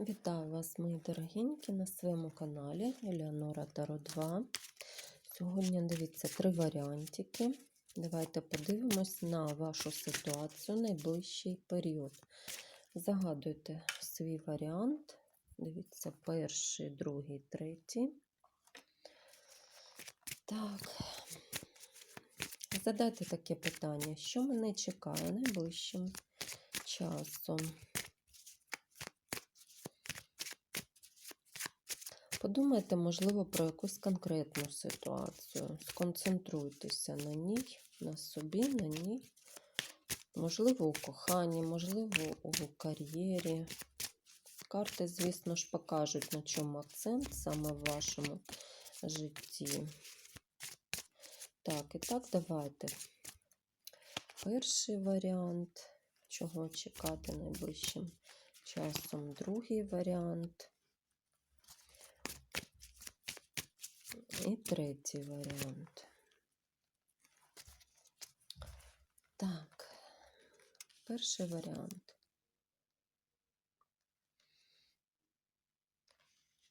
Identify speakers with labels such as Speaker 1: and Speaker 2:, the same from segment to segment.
Speaker 1: Вітаю вас, мої дорогенькі, на своєму каналі Елеонора Таро 2. Сьогодні дивіться три варіантики. Давайте подивимось на вашу ситуацію найближчий період. Загадуйте свій варіант. Дивіться, перший, другий, третій. Так. Задайте таке питання, що мене чекає найближчим часом. Подумайте, можливо, про якусь конкретну ситуацію. Сконцентруйтеся на ній, на собі, на ній. Можливо, у коханні, можливо, у кар'єрі. Карти, звісно ж, покажуть, на чому акцент саме в вашому житті. Так, і так, давайте. Перший варіант, чого чекати найближчим часом. Другий варіант. І третій варіант. Так, перший варіант.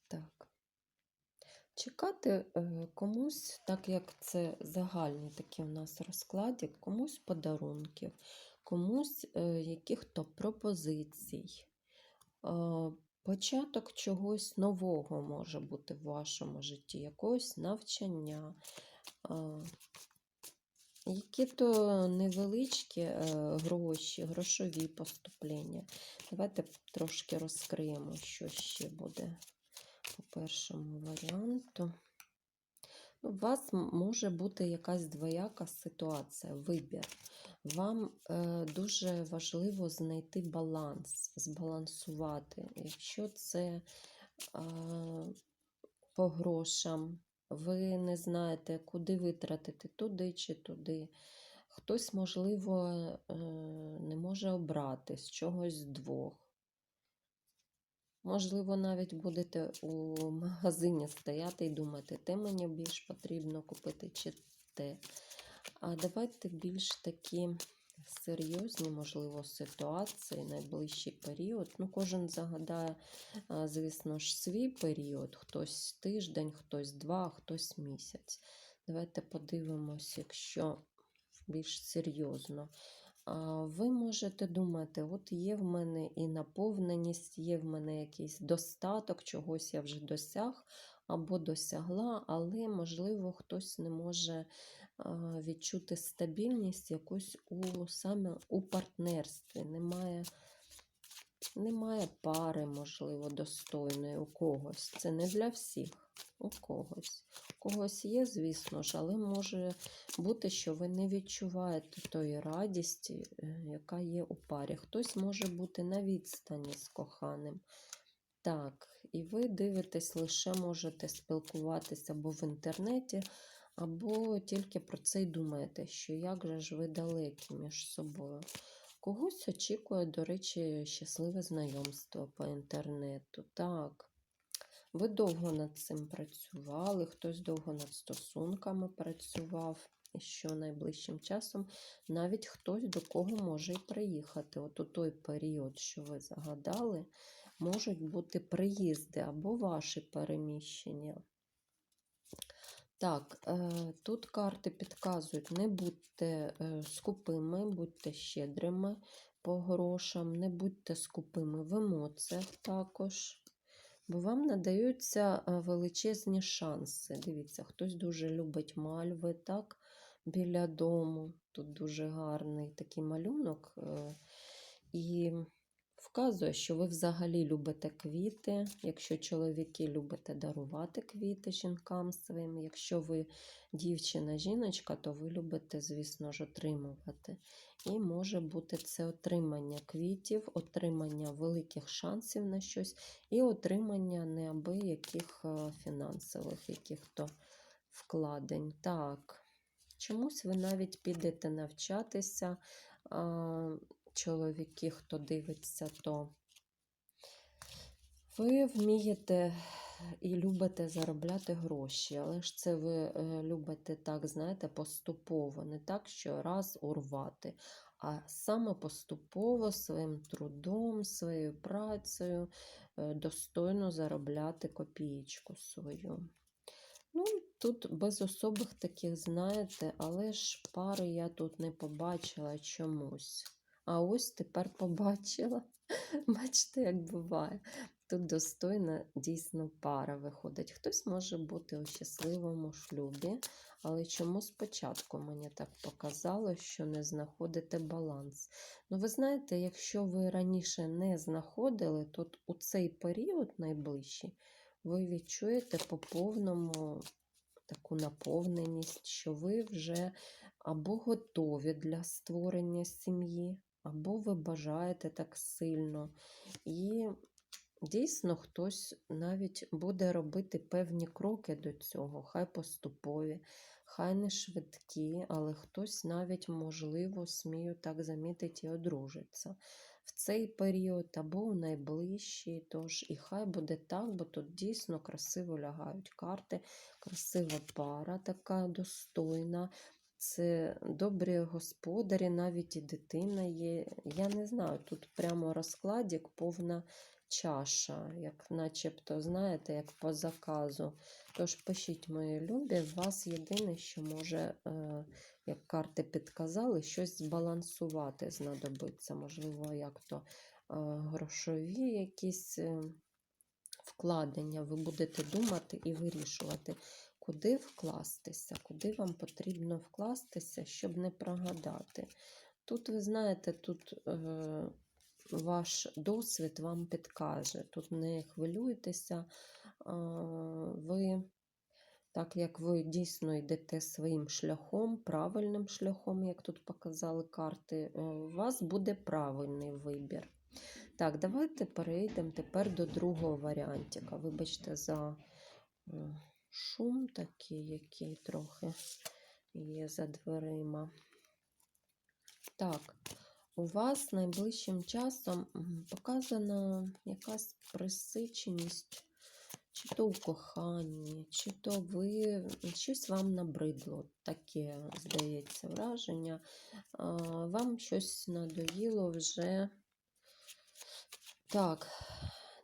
Speaker 1: Так. Чекати е, комусь, так як це загальний такий у нас розкладі, комусь подарунків, комусь е, яких-то пропозицій. Початок чогось нового може бути в вашому житті, якогось навчання, які-то невеличкі е, гроші, грошові поступлення. Давайте трошки розкриємо, що ще буде по першому варіанту. У вас може бути якась двояка ситуація, вибір. Вам е, дуже важливо знайти баланс, збалансувати. Якщо це е, по грошам, ви не знаєте, куди витратити туди чи туди. Хтось, можливо, е, не може обрати з чогось двох. Можливо, навіть будете у магазині стояти і думати, те мені більш потрібно купити, чи те. А давайте більш такі серйозні, можливо, ситуації, найближчий період. Ну, кожен загадає, звісно ж, свій період, хтось тиждень, хтось два, хтось місяць. Давайте подивимось, якщо більш серйозно. Ви можете думати, от є в мене і наповненість, є в мене якийсь достаток, чогось я вже досяг або досягла, але, можливо, хтось не може відчути стабільність якусь у саме у партнерстві. Немає немає пари, можливо, достойної у когось. Це не для всіх, у когось. У когось є, звісно ж, але може бути, що ви не відчуваєте тої радісті, е, яка є у парі. Хтось може бути на відстані з коханим. Так, і ви дивитесь, лише можете спілкуватися або в інтернеті, або тільки про це й думаєте, що як же ж ви далекі між собою. Когось очікує, до речі, щасливе знайомство по інтернету. Так. Ви довго над цим працювали, хтось довго над стосунками працював, і що найближчим часом навіть хтось до кого може і приїхати. От у той період, що ви загадали, можуть бути приїзди або ваші переміщення. Так, е, тут карти підказують, не будьте е, скупими, будьте щедрими по грошам, не будьте скупими в емоціях також. Бо вам надаються е, величезні шанси. Дивіться, хтось дуже любить мальви, так, біля дому. Тут дуже гарний такий малюнок. І Вказує, що ви взагалі любите квіти. Якщо чоловіки любите дарувати квіти жінкам своїм, якщо ви дівчина-жіночка, то ви любите, звісно ж, отримувати. І може бути це отримання квітів, отримання великих шансів на щось, і отримання неабияких е, фінансових яких-то вкладень. Так, чомусь ви навіть підете навчатися чоловіки, хто дивиться, то ви вмієте і любите заробляти гроші, але ж це ви е, любите так, знаєте, поступово, не так, що раз урвати, а саме поступово своїм трудом, своєю працею, е, достойно заробляти копієчку свою. Ну, тут без особих таких, знаєте, але ж пари я тут не побачила чомусь. А ось тепер побачила. Бачите, як буває. Тут достойна дійсно пара виходить. Хтось може бути у щасливому шлюбі, але чому спочатку мені так показало, що не знаходите баланс? Ну, ви знаєте, якщо ви раніше не знаходили, то у цей період найближчий ви відчуєте по повному таку наповненість, що ви вже або готові для створення сім'ї, або ви бажаєте так сильно. І дійсно хтось навіть буде робити певні кроки до цього, хай поступові, хай не швидкі, але хтось навіть, можливо, смію так замітити, і одружиться в цей період або у найближчий. Тож і хай буде так, бо тут дійсно красиво лягають карти, красива пара, така достойна. Це добрі господарі, навіть і дитина є. Я не знаю, тут прямо розкладік, повна чаша, як начебто, знаєте, як по заказу. Тож пишіть, мої любі, вас єдине, що може, е, як карти підказали, щось збалансувати знадобиться. Можливо, як то е, грошові якісь е, вкладення. Ви будете думати і вирішувати, куди вкластися, куди вам потрібно вкластися, щоб не прогадати. Тут, ви знаєте, тут е, ваш досвід вам підкаже. Тут не хвилюйтеся, а, ви, так як ви дійсно йдете своїм шляхом, правильним шляхом, як тут показали карти, е, у вас буде правильний вибір. Так, давайте перейдемо тепер до другого варіантика. Вибачте, за е, шум такий, який трохи є за дверима. Так, у вас найближчим часом показана якась присиченість, чи то у коханні, чи то ви щось вам набридло, таке, здається, враження. Вам щось надоїло вже. Так,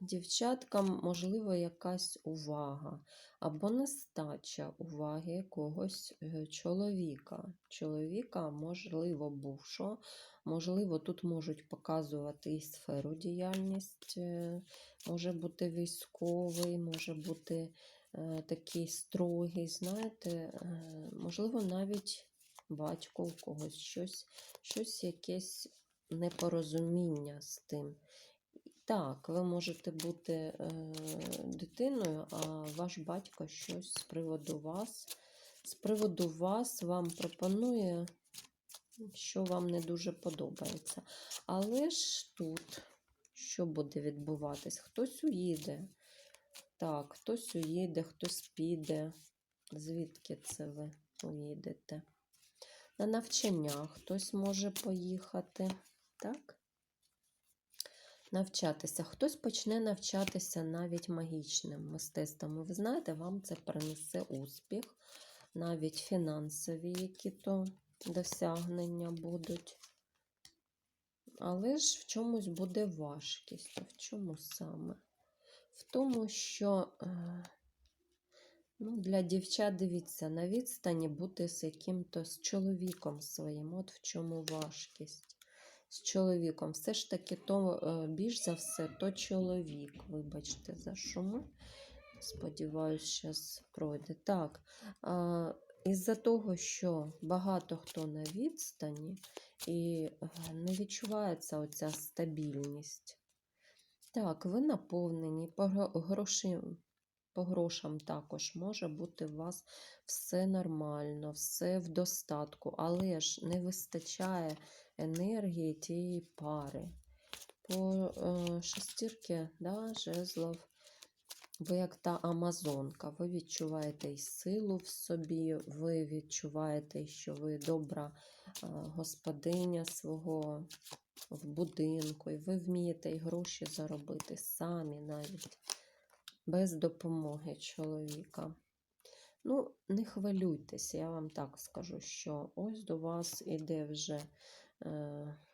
Speaker 1: дівчаткам, можливо, якась увага або нестача уваги якогось е, чоловіка. Чоловіка, можливо, бувшого, можливо, тут можуть показувати і сферу діяльність, е, може бути військовий, може бути е, такий строгий, знаєте, можливо, навіть батько у когось щось, щось якесь непорозуміння з тим. Так, ви можете бути е, дитиною, а ваш батько щось з приводу вас. З приводу вас вам пропонує, що вам не дуже подобається. Але ж тут що буде відбуватись? Хтось уїде. Так, хтось уїде, хтось піде. Звідки це ви уїдете? На навчання хтось може поїхати. Так? Навчатися. Хтось почне навчатися навіть магічним мистецтвом. Ви знаєте, вам це принесе успіх, навіть фінансові, які то досягнення будуть. Але ж в чомусь буде важкість. В чому саме? В тому, що е, ну, для дівчат, дивіться, на відстані бути з яким-то з чоловіком своїм. От в чому важкість з чоловіком. Все ж таки, то е, більш за все, то чоловік. Вибачте, за шуми. Сподіваюсь, зараз пройде. Так. Із-за того, що багато хто на відстані, і е, не відчувається оця стабільність. Так, ви наповнені, по по грошам також може бути у вас все нормально, все в достатку, але ж не вистачає енергії тієї пари. По е, шестірки да, жезлов, ви як та Амазонка, ви відчуваєте і силу в собі, ви відчуваєте, що ви добра е, господиня свого в будинку, і ви вмієте і гроші заробити самі навіть без допомоги чоловіка. Ну, не хвилюйтеся, я вам так скажу, що ось до вас іде вже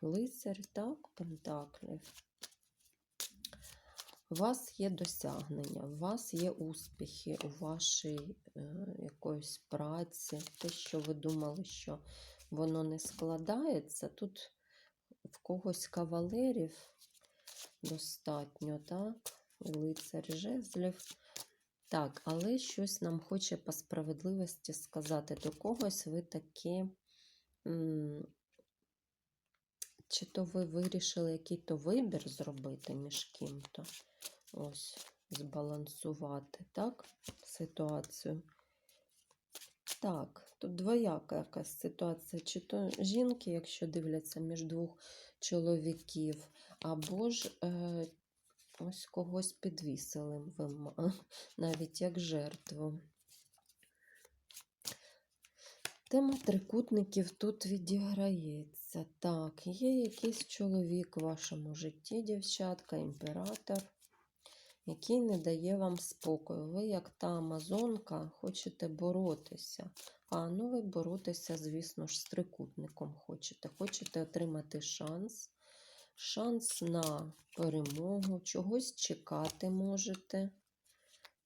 Speaker 1: лицар, так, пентаклів. У вас є досягнення, у вас є успіхи у вашій е, якоїсь праці, те, що ви думали, що воно не складається. Тут в когось кавалерів достатньо, так? Лицар жезлів. Так, але щось нам хоче по справедливості сказати. До когось ви таки. м, Чи то ви вирішили який-то вибір зробити між ким-то? Ось, збалансувати, так? Ситуацію. Так, тут двояка якась ситуація. Чи то жінки, якщо дивляться між двох чоловіків, або ж е, ось когось підвісили навіть як жертву. Тема трикутників тут відіграється. Так, є якийсь чоловік в вашому житті, дівчатка, імператор, який не дає вам спокою. Ви, як та амазонка, хочете боротися. А ну ви боротися, звісно ж, з трикутником хочете. Хочете отримати шанс, шанс на перемогу, чогось чекати можете.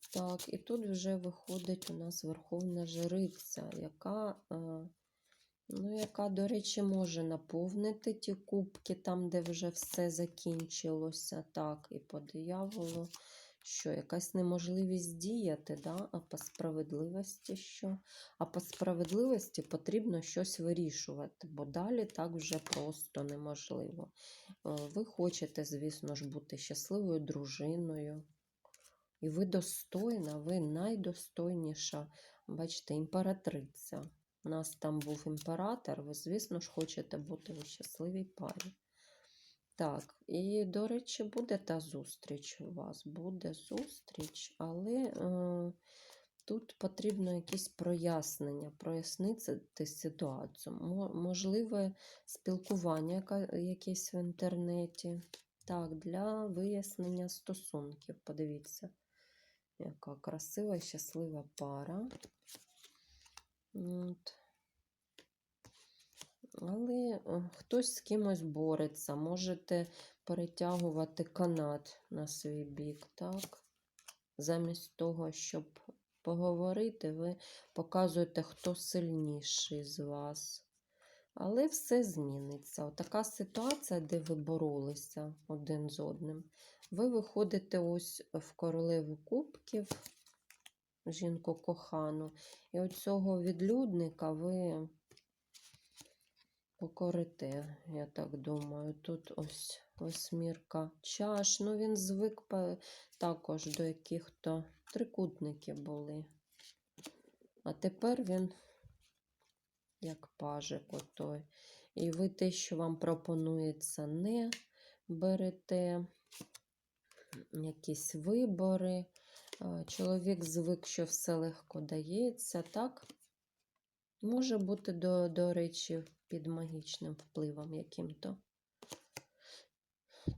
Speaker 1: Так, і тут вже виходить у нас Верховна Жриця, яка, е, ну, яка, до речі, може наповнити ті кубки там, де вже все закінчилося. Так, і по дияволу, що якась неможливість діяти, да? а по справедливості що? А по справедливості потрібно щось вирішувати, бо далі так вже просто неможливо. Е, Ви хочете, звісно ж, бути щасливою дружиною. І ви достойна, ви найдостойніша, бачите, імператриця. У нас там був імператор, ви, звісно ж, хочете бути у щасливій парі. Так, і, до речі, буде та зустріч у вас. Буде зустріч, але е, тут потрібно якісь прояснення, прояснити ситуацію. Можливе спілкування якесь в інтернеті. Так, для вияснення стосунків. Подивіться, яка красива і щаслива пара. От. Але е, хтось з кимось бореться, можете перетягувати канат на свій бік, так? Замість того, щоб поговорити, ви показуєте, хто сильніший з вас. Але все зміниться. Така ситуація, де ви боролися один з одним. Ви виходите ось в королеву кубків, жінку кохану, і оцього відлюдника ви покорите, я так думаю. Тут ось восьмірка чаш. Ну, він звик також до яких-то трикутників були. А тепер він як пажик отой. І ви те, що вам пропонується, не берете якісь вибори. Чоловік звик, що все легко дається, так? Може бути, до, до речі, під магічним впливом яким-то.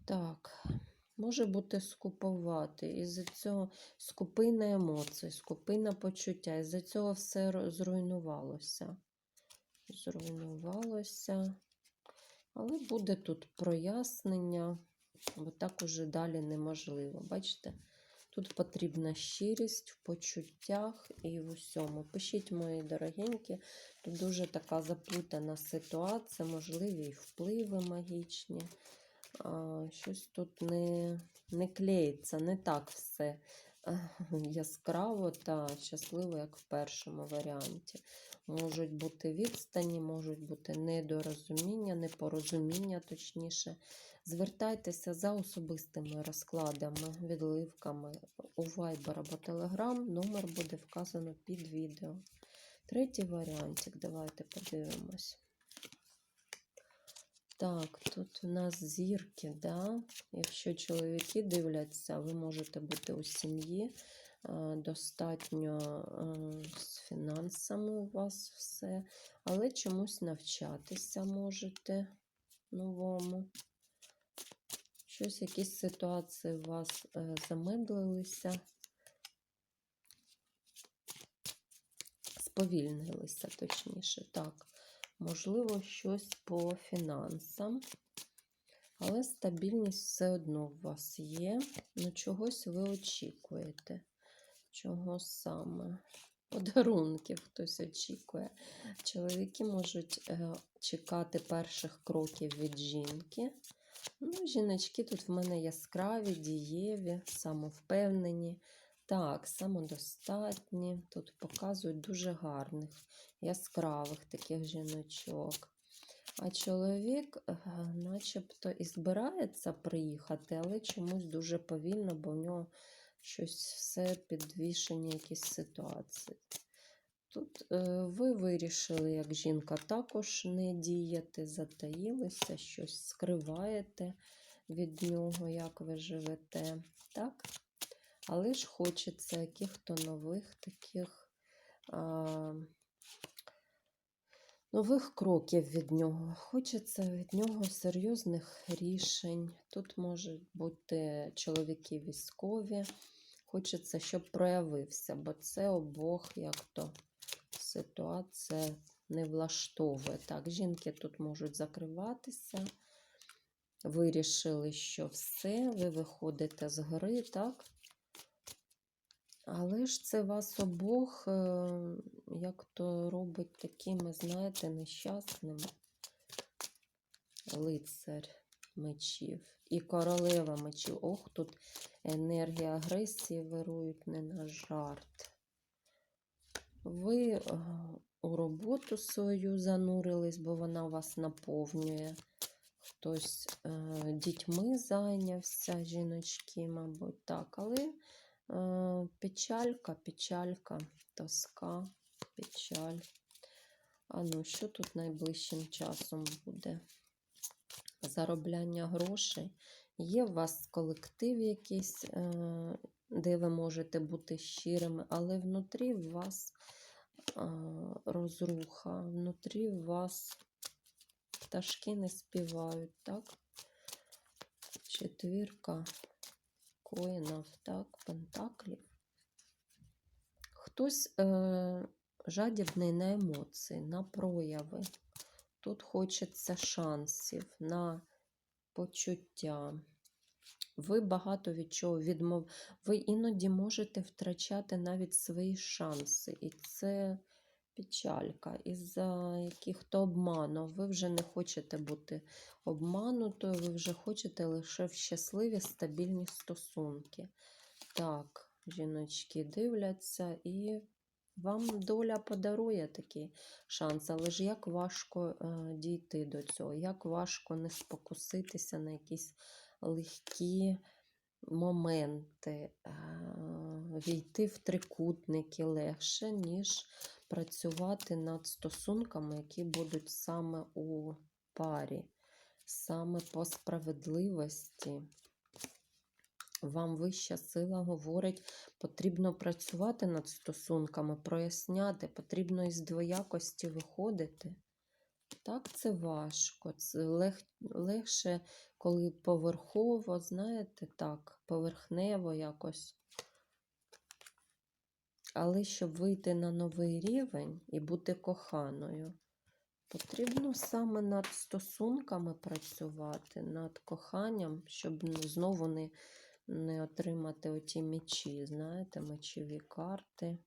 Speaker 1: Так, може бути скуповати. Із-за цього скупина емоцій, скупина почуття. Із-за цього все зруйнувалося. Зруйнувалося. Але буде тут прояснення, бо так уже далі неможливо. Бачите? Тут потрібна щирість в почуттях і в усьому. Пишіть, мої дорогенькі, тут дуже така заплутана ситуація, можливі впливи магічні. Щось тут не, не клеїться, не так все яскраво та щасливо, як в першому варіанті. Можуть бути відстані, можуть бути недорозуміння, непорозуміння, точніше. Звертайтеся за особистими розкладами, відливками у Viber або Telegram. Номер буде вказано під відео. Третій варіантик, давайте подивимось. Так, тут у нас зірки, да? Якщо чоловіки дивляться, ви можете бути у сім'ї, достатньо е, з фінансами у вас все, але чомусь навчатися можете новому. Щось, якісь ситуації у вас е, замедлилися, сповільнилися, точніше, так. Можливо, щось по фінансам. Але стабільність все одно у вас є. Ну, чогось ви очікуєте. Чого саме? Подарунків хтось очікує. Чоловіки можуть е, чекати перших кроків від жінки. Ну, жіночки тут в мене яскраві, дієві, самовпевнені. Так, самодостатні. Тут показують дуже гарних, яскравих таких жіночок. А чоловік, е, начебто, і збирається приїхати, але чомусь дуже повільно, бо в нього щось все підвішені якісь ситуації. Тут е, ви вирішили, як жінка, також не діяти, затаїлися, щось скриваєте від нього, як ви живете. Так? Але ж хочеться яких-то нових таких а, нових кроків від нього. Хочеться від нього серйозних рішень. Тут можуть бути чоловіки військові. Хочеться, щоб проявився, бо це обох як то ситуація не влаштовує. Так, жінки тут можуть закриватися. Вирішили, що все, ви виходите з гри, так? Але ж це вас обох, е, як то робить такими, знаєте, нещасними. Лицар мечів і королева мечів. Ох, тут енергія агресії вирують не на жарт. Ви е, у роботу свою занурились, бо вона вас наповнює. Хтось е, дітьми зайнявся, жіночки, мабуть, так. Але печалька, печалька, тоска, печаль. А ну, що тут найближчим часом буде? Заробляння грошей. Є у вас колектив якийсь, е, де ви можете бути щирими, але внутрі в вас е, розруха, внутрі в вас пташки не співають, так? Четвірка коїнів, так, пентаклів. Хтось е, жадібний на емоції, на прояви. Тут хочеться шансів на почуття. Ви багато від чого відмов. Ви іноді можете втрачати навіть свої шанси. І це печалька. Із-за яких-то обманів. Ви вже не хочете бути обманутою, ви вже хочете лише в щасливі, стабільні стосунки. Так, жіночки дивляться і вам доля подарує такий шанс, але ж як важко е, дійти до цього, як важко не спокуситися на якісь легкі моменти, е, війти в трикутники легше, ніж працювати над стосунками, які будуть саме у парі, саме по справедливості. Вам вища сила говорить, потрібно працювати над стосунками, проясняти, потрібно із двоякості виходити. Так, це важко. Це лег... легше, коли поверхово, знаєте, так, поверхнево якось. Але щоб вийти на новий рівень і бути коханою, потрібно саме над стосунками працювати, над коханням, щоб знову не не отримати оті мечі, знаєте, мечові карти.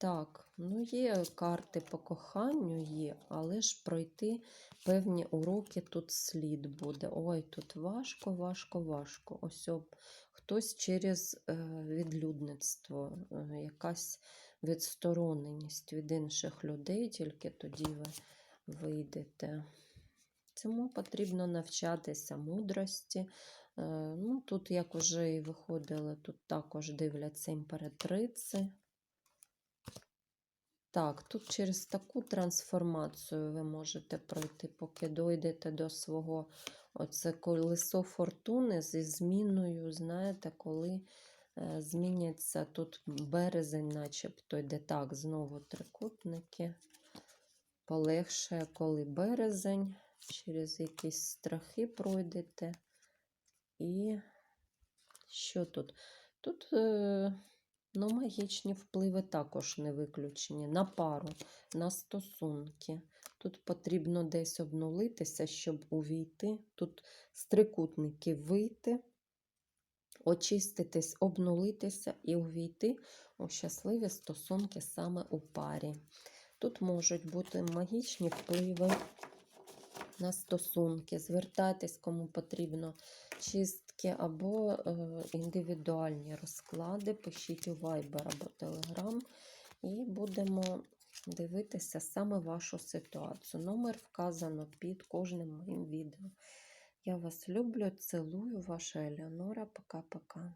Speaker 1: Так, ну є карти по коханню є, але ж пройти певні уроки тут слід буде. Ой, тут важко, важко, важко. Ось об, хтось через е, відлюдництво, е, якась відстороненість від інших людей, тільки тоді ви вийдете. Цьому потрібно навчатися мудрості. Е, ну, Тут, як вже і виходили, тут також дивляться імператриці. Так, тут через таку трансформацію ви можете пройти, поки дойдете до свого оце колесо фортуни зі зміною, знаєте, коли е, зміняться тут березень, начебто йде так, знову трикутники. Полегшає, коли березень через якісь страхи пройдете. І що тут? Тут е, ну, магічні впливи також не виключені. На пару, на стосунки. Тут потрібно десь обнулитися, щоб увійти. Тут з трикутники вийти, очиститись, обнулитися і увійти у щасливі стосунки саме у парі. Тут можуть бути магічні впливи на стосунки. Звертайтесь, кому потрібно чистки або е, індивідуальні розклади. Пишіть у Viber або Telegram і будемо дивитися саме вашу ситуацію. Номер вказано під кожним моїм відео. Я вас люблю, цілую, ваша Елеонора. Пока-пока.